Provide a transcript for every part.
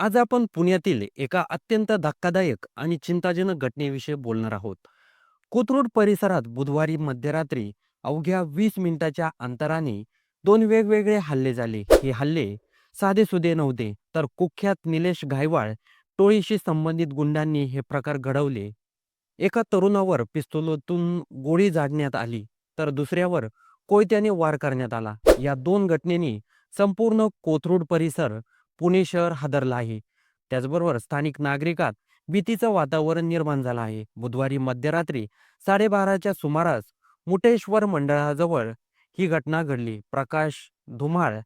आज आपण पुण्यातील एका अत्यंत धक्कादायक आणि चिंताजनक घटनेविषयी बोलणार आहोत. कोथरूड परिसरात बुधवारी मध्यरात्री अवघ्या वीस मिनिटाच्या अंतराने दोन वेगवेगळे हल्ले झाले. हे हल्ले साधेसुधे नव्हते, तर कुख्यात निलेश घायवाळ टोळीशी संबंधित गुंडांनी हे प्रकार घडवले. एका तरुणावर पिस्तुलातून गोळी झाडण्यात आली, तर दुसऱ्यावर कोयत्याने वार करण्यात आला. या दोन घटनेनी संपूर्ण कोथरूड परिसर, पुणे शहर हादरलं आहे. त्याचबरोबर स्थानिक नागरिकात भीतीचं वातावरण निर्माण झालं आहे. बुधवारी मध्यरात्री साडेबाराच्या सुमारास मुटेश्वर मंडळाजवळ ही घटना घडली. प्रकाश धुमाळ,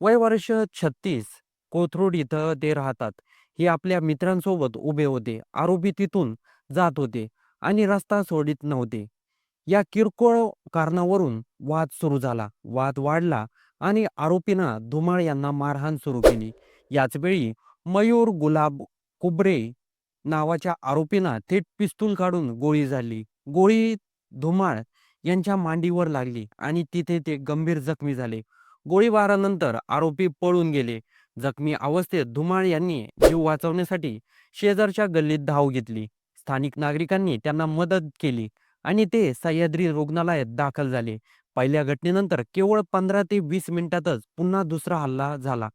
वय वर्ष छत्तीस, कोथरूड इथं ते राहतात. हे आपल्या मित्रांसोबत उभे होते. आरोपी तिथून जात होते आणि रस्ता सोडित नव्हते. या किरकोळ कारणावरून वाद सुरू झाला. वाद वाढला आणि आरोपीनं धुमाळ यांना मारहाण सुरू केली. याचवेळी मयूर गुलाब कुबरे नावाच्या आरोपीनं थेट पिस्तूल काढून गोळी झाली गोळी धुमाळ यांच्या मांडीवर लागली आणि तिथे ते गंभीर जखमी झाले. गोळीबारानंतर आरोपी पळून गेले. जखमी अवस्थेत धुमाळ यांनी जीव वाचवण्यासाठी शेजारच्या गल्लीत धाव घेतली. स्थानिक नागरिकांनी त्यांना मदत केली आणि ते सह्याद्री रुग्णालयात दाखल झाले. पहिल्या घटनेनंतर केवळ पंधरा ते वीस मिनिटातच पुन्हा दुसरा हल्ला झाला.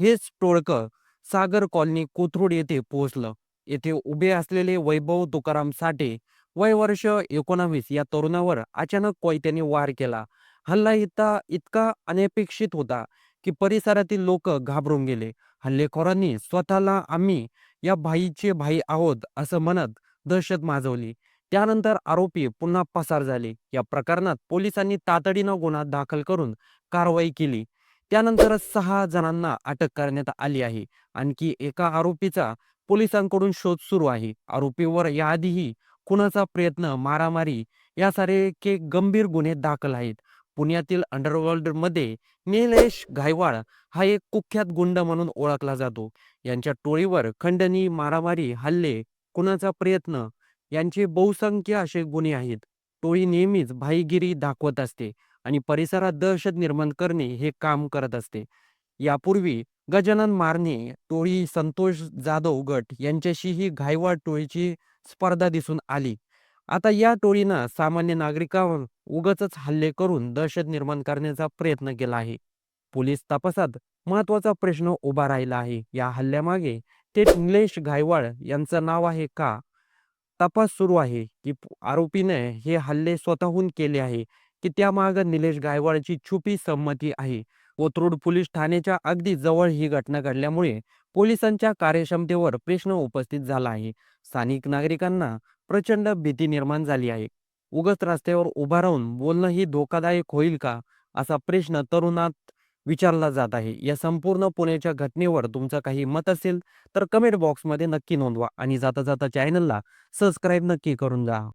हेच टोळकं सागर कॉलनी कोथरूड येथे पोहोचलं. येथे उभे असलेले वैभव तुकाराम साठे, वय वर्ष एकोणावीस या तरुणावर अचानक कोयत्याने वार केला. हल्ला इतका इतका अनपेक्षित होता की परिसरातील लोक घाबरून गेले. हल्लेखोरांनी स्वतःला आम्ही या भाईचे भाई आहोत असं म्हणत दहशत माजवली. त्यानंतर आरोपी पुन्हा पसार झाले. या प्रकरणात पोलिसांनी तातडीनं गुन्हा दाखल करून कारवाई केली. त्यानंतर सहा जणांना अटक करण्यात आली आहे. आणखी एका आरोपीचा पोलिसांकडून शोध सुरू आहे. आरोपीवर याआधीही खुनाचा प्रयत्न, मारामारी यासारखे गंभीर गुन्हे दाखल आहेत. पुण्यातील अंडरवर्ल्डमध्ये निलेश घायवाळ हा एक कुख्यात गुंड म्हणून ओळखला जातो. यांच्या टोळीवर खंडणी, मारामारी, हल्ले, खुनाचा प्रयत्न यांचे बहुसंख्य असे गुन्हे आहेत. टोळी नेहमीच भाईगिरी दाखवत असते आणि परिसरात दहशत निर्माण करणे हे काम करत असते. यापूर्वी गजानन मारणे टोळी, संतोष जाधव गट यांच्याशीही घायवाड टोळीची स्पर्धा दिसून आली. आता या टोळीनं सामान्य नागरिकांवर उगच हल्ले करून दहशत निर्माण करण्याचा प्रयत्न केला आहे. पोलीस तपासात महत्त्वाचा प्रश्न उभा राहिला आहे. या हल्ल्यामागे थेट निलेश घायवाड यांचं नाव आहे का? तपास सुरू आहे की आरोपीने हे हल्ले स्वतःहून केले आहे की त्यामागे निलेश गायवाडची छुपी संमती आहे. कोथरूड पोलीस ठाण्याच्या अगदी जवळ ही घटना घडल्यामुळे पोलिसांच्या कार्यक्षमतेवर प्रश्न उपस्थित झाला आहे. स्थानिक नागरिकांना प्रचंड भीती निर्माण झाली आहे. उगत रस्त्यावर उभा राहून बोलणं ही धोकादायक होईल का? असा प्रश्न तरुणात विचारला जात आहे. या संपूर्ण पुण्याच्या घटनेवर तुमचं काही मत असेल तर कमेंट बॉक्समध्ये नक्की नोंदवा आणि जाता जाता चॅनलला सबस्क्राईब नक्की करून जा.